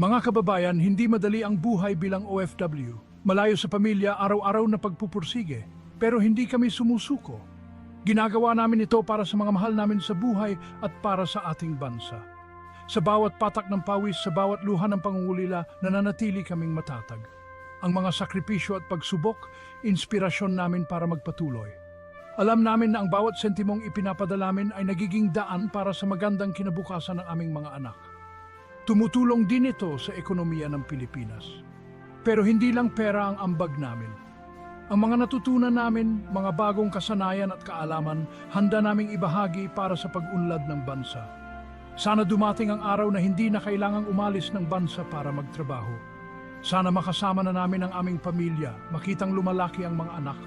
Mga kababayan, hindi madali ang buhay bilang OFW. Malayo sa pamilya, araw-araw na pagpupursige. Pero hindi kami sumusuko. Ginagawa namin ito para sa mga mahal namin sa buhay at para sa ating bansa. Sa bawat patak ng pawis, sa bawat luha ng pangungulila, nananatili kaming matatag. Ang mga sakripisyo at pagsubok, inspirasyon namin para magpatuloy. Alam namin na ang bawat sentimong ipinapadalamin ay nagiging daan para sa magandang kinabukasan ng aming mga anak. Tumutulong din ito sa ekonomiya ng Pilipinas. Pero hindi lang pera ang ambag namin. Ang mga natutunan namin, mga bagong kasanayan at kaalaman, handa naming ibahagi para sa pag-unlad ng bansa. Sana dumating ang araw na hindi na kailangang umalis ng bansa para magtrabaho. Sana makasama na namin ang aming pamilya, makitang lumalaki ang mga anak.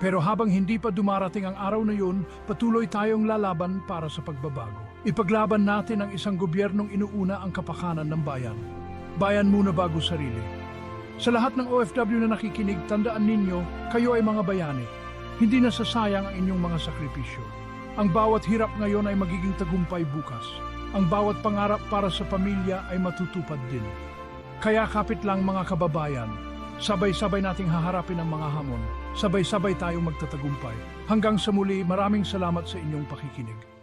Pero habang hindi pa dumarating ang araw na yun, patuloy tayong lalaban para sa pagbabago. Ipaglaban natin ang isang gobyernong inuuna ang kapakanan ng bayan. Bayan muna bago sarili. Sa lahat ng OFW na nakikinig, tandaan ninyo, kayo ay mga bayani. Hindi nasasayang ang inyong mga sakripisyo. Ang bawat hirap ngayon ay magiging tagumpay bukas. Ang bawat pangarap para sa pamilya ay matutupad din. Kaya kapit lang mga kababayan, sabay-sabay nating haharapin ang mga hamon, sabay-sabay tayong magtatagumpay. Hanggang sa muli, maraming salamat sa inyong pakikinig.